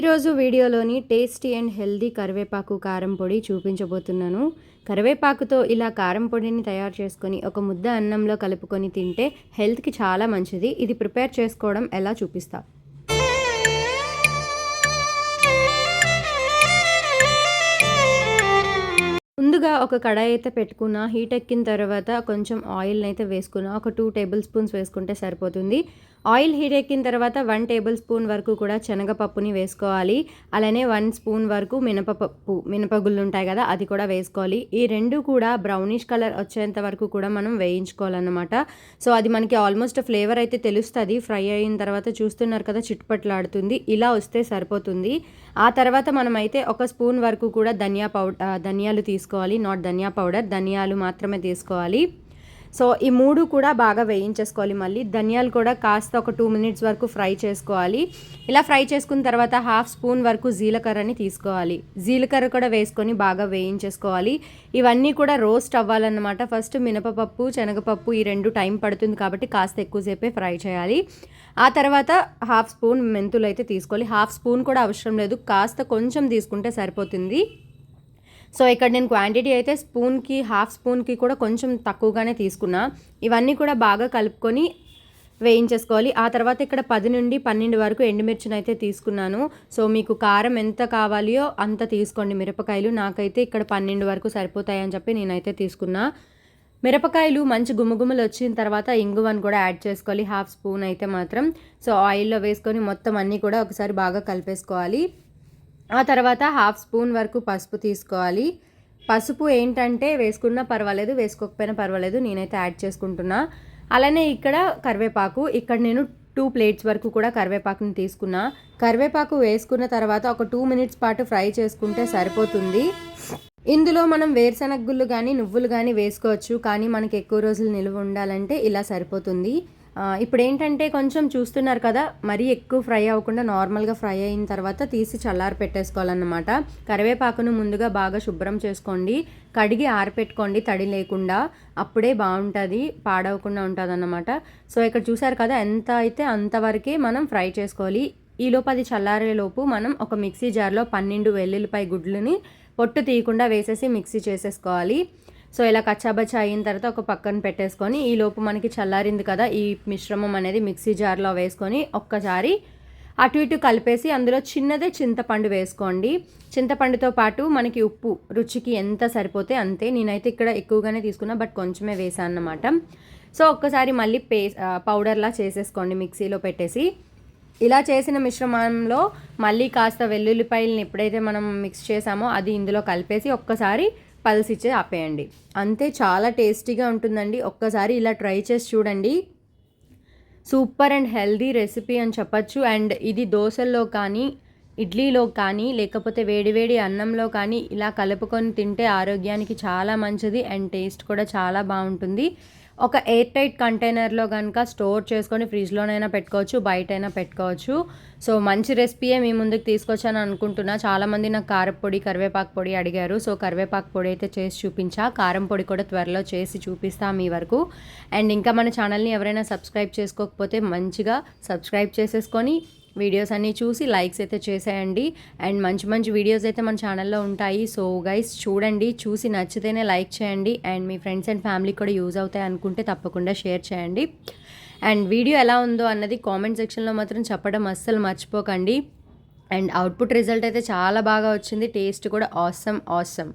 ఈరోజు వీడియోలోని tasty and healthy కరివేపాకు కారం పొడి చూపించబోతున్నాను. కరివేపాకుతో ఇలా కారం పొడిని తయారు చేసుకొని ఒక ముద్ద అన్నంలో కలుపుకొని తింటే హెల్త్కి చాలా మంచిది. ఇది ప్రిపేర్ చేసుకోవడం ఎలా చూపిస్తా? ముందుగా ఒక కడాయి అయితే పెట్టుకున్న హీట్ ఎక్కిన తర్వాత కొంచెం ఆయిల్ని అయితే వేసుకున్న. ఒక టూ టేబుల్ స్పూన్స్ వేసుకుంటే సరిపోతుంది. ఆయిల్ హీట్ ఎక్కిన తర్వాత వన్ టేబుల్ స్పూన్ వరకు కూడా శనగపప్పుని వేసుకోవాలి. అలానే వన్ స్పూన్ వరకు మినపప్పు మినపగుళ్ళు ఉంటాయి కదా అది కూడా వేసుకోవాలి. ఈ రెండు కూడా బ్రౌనిష్ కలర్ వచ్చేంత వరకు కూడా మనం వేయించుకోవాలన్నమాట. సో అది మనకి ఆల్మోస్ట్ ఫ్లేవర్ అయితే తెలుస్తుంది. ఫ్రై అయిన తర్వాత చూస్తున్నారు కదా చిట్టుపట్లాడుతుంది ఇలా వస్తే సరిపోతుంది. ఆ తర్వాత మనమైతే ఒక స్పూన్ వరకు కూడా ధనియా పౌడర్ ధనియాలు తీసుకోవాలి. నాట్ ధనియా పౌడర్. ధనియాలు మాత్రమే తీసుకోవాలి. సో ఈ మూడు కూడా బాగా వేయించేసుకోవాలి మళ్ళీ. ధనియాలు కూడా కాస్త ఒక టూ మినిట్స్ వరకు ఫ్రై చేసుకోవాలి. ఇలా ఫ్రై చేసుకున్న తర్వాత హాఫ్ స్పూన్ వరకు జీలకర్రని తీసుకోవాలి. జీలకర్ర కూడా వేసుకొని బాగా వేయించేసుకోవాలి. ఇవన్నీ కూడా రోస్ట్ అవ్వాలన్నమాట. ఫస్ట్ మినపపప్పు శనగపప్పు ఈ రెండు టైం పడుతుంది కాబట్టి కాస్త ఎక్కువసేపే ఫ్రై చేయాలి. ఆ తర్వాత హాఫ్ స్పూన్ మెంతులు అయితే తీసుకోవాలి. హాఫ్ స్పూన్ కూడా అవసరం లేదు. కాస్త కొంచెం తీసుకుంటే సరిపోతుంది. సో ఇక్కడ నేను క్వాంటిటీ అయితే స్పూన్కి హాఫ్ స్పూన్కి కూడా కొంచెం తక్కువగానే తీసుకున్నా. ఇవన్నీ కూడా బాగా కలుపుకొని వేయించేసుకోవాలి. ఆ తర్వాత ఇక్కడ పది నుండి పన్నెండు వరకు ఎండుమిర్చిని అయితే తీసుకున్నాను. సో మీకు కారం ఎంత కావాలియో అంత తీసుకోండి మిరపకాయలు. నాకైతే ఇక్కడ పన్నెండు వరకు సరిపోతాయని చెప్పి నేనైతే తీసుకున్నా. మిరపకాయలు మంచి గుమ్మగుమ్మలు వచ్చిన తర్వాత ఇంగువని కూడా యాడ్ చేసుకోవాలి. హాఫ్ స్పూన్ అయితే మాత్రం. సో ఆయిల్లో వేసుకొని మొత్తం అన్నీ కూడా ఒకసారి బాగా కలిపేసుకోవాలి. ఆ తర్వాత హాఫ్ స్పూన్ వరకు పసుపు తీసుకోవాలి. పసుపు ఏంటంటే వేసుకున్నా పర్వాలేదు వేసుకోకపోయినా పర్వాలేదు నేనైతే యాడ్ చేసుకుంటున్నా. అలానే ఇక్కడ కరివేపాకు ఇక్కడ నేను టూ ప్లేట్స్ వరకు కూడా కరివేపాకుని తీసుకున్నా. కరివేపాకు వేసుకున్న తర్వాత ఒక టూ మినిట్స్ పాటు ఫ్రై చేసుకుంటే సరిపోతుంది. ఇందులో మనం వేరుశనగ గుళ్ళు కానీ నువ్వులు కానీ వేసుకోవచ్చు కానీ మనకి ఎక్కువ రోజులు నిల్వ ఉండాలంటే ఇలా సరిపోతుంది. ఇప్పుడు ఏంటంటే కొంచెం చూస్తున్నారు కదా మరీ ఎక్కువ ఫ్రై అవ్వకుండా నార్మల్గా ఫ్రై అయిన తర్వాత తీసి చల్లారి పెట్టేసుకోవాలన్నమాట. కరివేపాకును ముందుగా బాగా శుభ్రం చేసుకోండి. కడిగి ఆరిపెట్టుకోండి తడి లేకుండా. అప్పుడే బాగుంటుంది పాడవకుండా ఉంటుంది అన్నమాట సో ఇక్కడ చూసారు కదా ఎంత అయితే అంతవరకే మనం ఫ్రై చేసుకోవాలి. ఈలోపు అది చల్లారేలోపు మనం ఒక మిక్సీ జార్లో పన్నెండు వెల్లుల్లిపాయ గుడ్లని పొట్టు తీయకుండా వేసేసి మిక్సీ చేసేసుకోవాలి. సో ఇలా కచ్చాబచ్చా అయిన తర్వాత ఒక పక్కన పెట్టేసుకొని ఈ లోపు మనకి చల్లారింది కదా ఈ మిశ్రమం అనేది మిక్సీ జార్లో వేసుకొని ఒక్కసారి అటు ఇటు కలిపేసి అందులో చిన్నదే చింతపండు వేసుకోండి. చింతపండుతో పాటు మనకి ఉప్పు రుచికి ఎంత సరిపోతే అంతే. నేనైతే ఇక్కడ ఎక్కువగానే తీసుకున్నా బట్ కొంచెమే వేసాను అన్నమాట. సో ఒక్కసారి మళ్ళీ పే పౌడర్లా చేసేసుకోండి మిక్సీలో పెట్టేసి. ఇలా చేసిన మిశ్రమంలో మళ్ళీ కాస్త వెల్లుల్లిపాయలను ఎప్పుడైతే మనం మిక్స్ చేసామో అది ఇందులో కలిపేసి ఒక్కసారి పల్సిచ్చే ఆపేయండి. అంతే చాలా టేస్టీగా ఉంటుందండి. ఒక్కసారి ఇలా ట్రై చేసి చూడండి. సూపర్ అండ్ హెల్దీ రెసిపీ అని చెప్పచ్చు. అండ్ ఇది దోశల్లో కానీ ఇడ్లీలో కానీ లేకపోతే వేడివేడి అన్నంలో కానీ ఇలా కలుపుకొని తింటే ఆరోగ్యానికి చాలా మంచిది అండ్ టేస్ట్ కూడా చాలా బాగుంటుంది. ఒక ఎయిర్ టైట్ కంటైనర్లో కనుక స్టోర్ చేసుకొని ఫ్రిడ్జ్లోనైనా పెట్టుకోవచ్చు బయటైనా పెట్టుకోవచ్చు. సో మంచి రెసిపీయే మీ ముందుకు తీసుకొచ్చాను అనుకుంటున్నా. చాలామంది నాకు కారపొడి కరివేపాకు పొడి అడిగారు. సో కరివేపాకు పొడి అయితే చేసి చూపించా. కారం పొడి కూడా త్వరలో చేసి చూపిస్తా మీ వరకు. అండ్ ఇంకా మన ఛానల్ని ఎవరైనా సబ్స్క్రైబ్ చేసుకోకపోతే మంచిగా సబ్స్క్రైబ్ చేసేసుకొని వీడియోస్ అన్నీ చూసి లైక్స్ అయితే చేసేయండి. అండ్ మంచి మంచి వీడియోస్ అయితే మన ఛానల్లో ఉంటాయి. సో గైస్ చూడండి చూసి నచ్చితేనే లైక్ చేయండి. అండ్ మీ ఫ్రెండ్స్ అండ్ ఫ్యామిలీ కూడా యూజ్ అవుతాయి అనుకుంటే తప్పకుండా షేర్ చేయండి. అండ్ వీడియో ఎలా ఉందో అన్నది కామెంట్ సెక్షన్లో మాత్రం చెప్పడం అస్సలు మర్చిపోకండి. అండ్ అవుట్పుట్ రిజల్ట్ అయితే చాలా బాగా వచ్చింది. టేస్ట్ కూడా ఆసమ్ ఆసమ్